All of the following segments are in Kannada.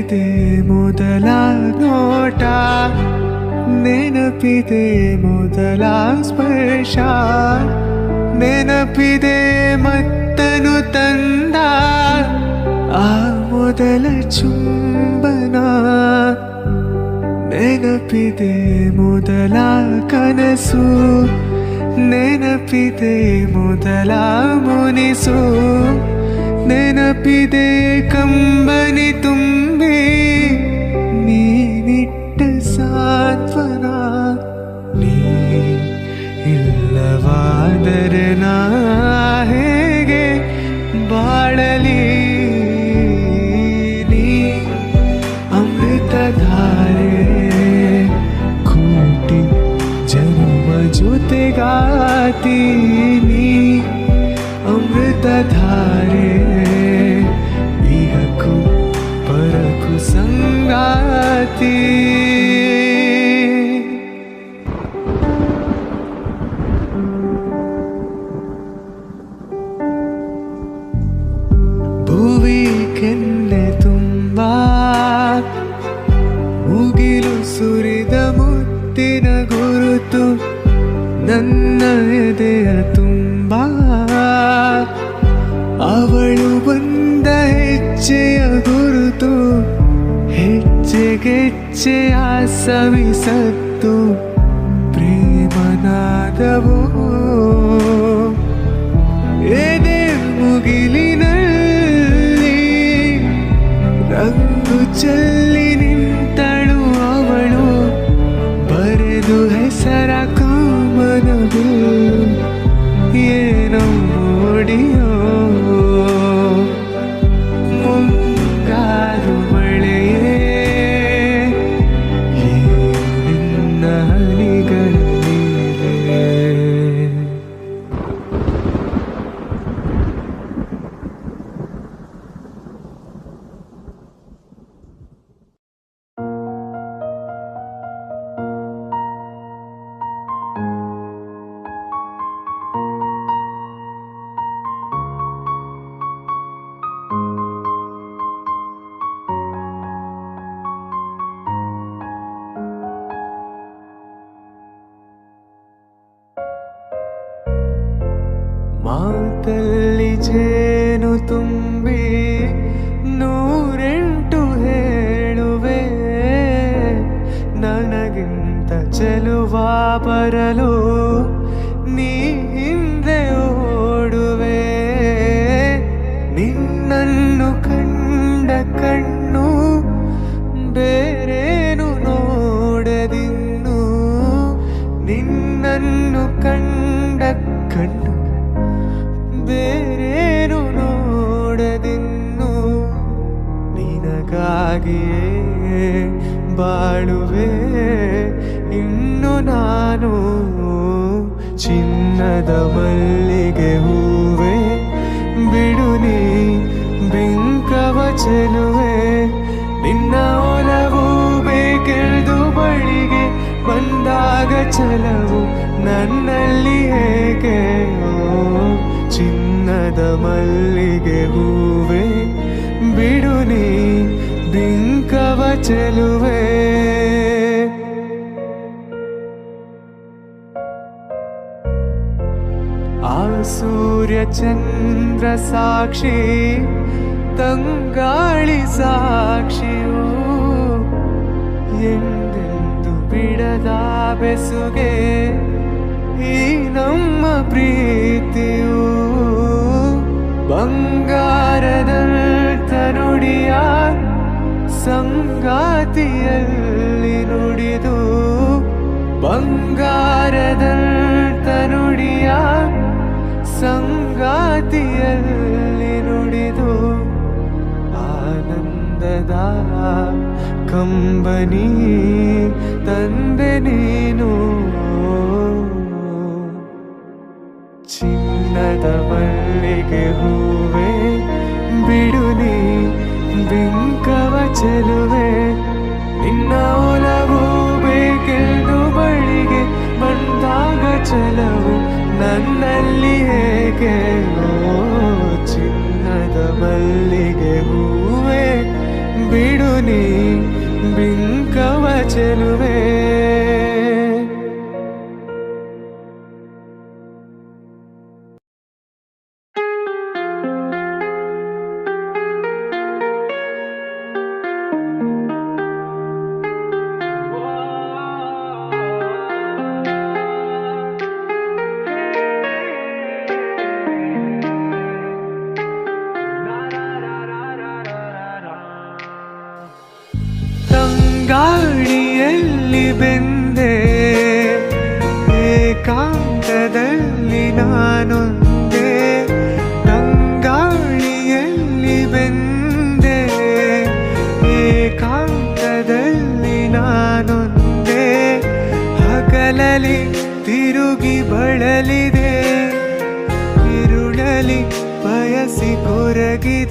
ನೆನಪಿದೆ ಮೊದಲ ನೋಟ ನೆನಪಿದೆ ಮೊದಲ ಸ್ಪರ್ಶ ನೆನಪಿದೆ ಮತ್ತನು ತಂದ ಆ ಮೊದಲ ಚುಂಬನ ನೆನಪಿದೆ ಮೊದಲ ಕನಸು ನೆನಪಿದೆ ಮೊದಲ ಮುನಿಸು ನೆನಪಿದೆ ಕಂಬನಿ ಹೆಜ್ಜೆಗೆಜ್ಜೆಯ ಆಸವಿಸತ್ತು ಪ್ರೇಮನಾದವೋ. ಎದೆ ಮುಗಿಲಿನಲ್ಲಿ ರಂಗು ಚಲ್ಲಿ ನಿಂತಳು ಅವಳು ಬರೆದು ಹೆಸರ ಕಾಮನವು ಬರಲು ನೀ ಹಿಂದೆ ಓಡುವೆ. ನಿನ್ನನ್ನು ಕಂಡ ಕಣ್ಣು ಬೇರೇನು ನೋಡದಿನ್ನು. ನಿನ್ನನ್ನು ಕಂಡ ಕಣ್ಣು ಬೇರೇನು ನೋಡದಿನ್ನು. ನಿನಗಾಗಿಯೇ ಬಾಳುವೆ. ಇನ್ನು ನಾನು ಚಿನ್ನದ ಮಲ್ಲಿಗೆ ಹೂವೆ. ಬಿಡುನಿ ಬಿಂಕವ ಚೆಲುವೆ ನಿನ್ನ ಒಲವು ಬೇಕೆಳ್ದು ಬಳಿಗೆ ಬಂದಾಗ ಚಲವು ನನ್ನಲ್ಲಿ ಹೇಗೆ ಚಿನ್ನದ ಮಲ್ಲಿಗೆ ಹೂವೆ. ಬಿಡುನಿ ಬಿಂಕವ ಚೆಲುವೆ ಆ ಸೂರ್ಯ ಚಂದ್ರ ಸಾಕ್ಷಿ ತಂಗಾಳಿ ಸಾಕ್ಷಿಯು ಎಂದೆಂದು ಬಿಡದ ಬೆಸುಗೆ, ಈ ನಮ್ಮ ಪ್ರೀತಿಯು ಬಂಗಾರದ ನುಡಿಯ ಸಂಗಾತಿಯಲ್ಲಿ ನುಡಿದು ಬಂಗಾರದಂತ ನುಡಿಯ ಸಂಗಾತಿಯಲ್ಲಿ ನುಡಿದು ಆನಂದದ ಕಂಬನಿ ತಂದೆ ನೀನು. ಬಿಂಕವ ಬೆಟ್ಟದಲ್ಲಿ ನಾನೊಂದೇ ತಂಗಾಳಿಯಲ್ಲಿ ಬೆಂದೆ ಏಕಾಂತದಲ್ಲಿ ನಾನೊಂದೇ ಹಗಲಲಿ ತಿರುಗಿ ಬಳಲಿದೆ ಇರುಳಲಿ ಬಯಸಿ ಕೊರಗಿದೆ.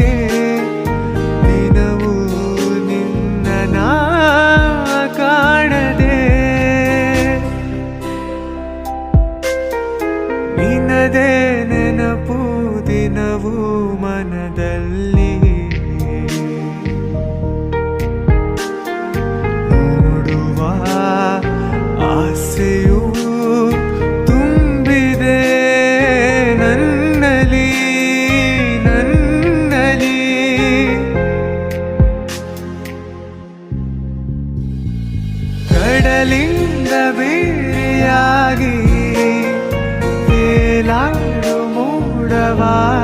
survive.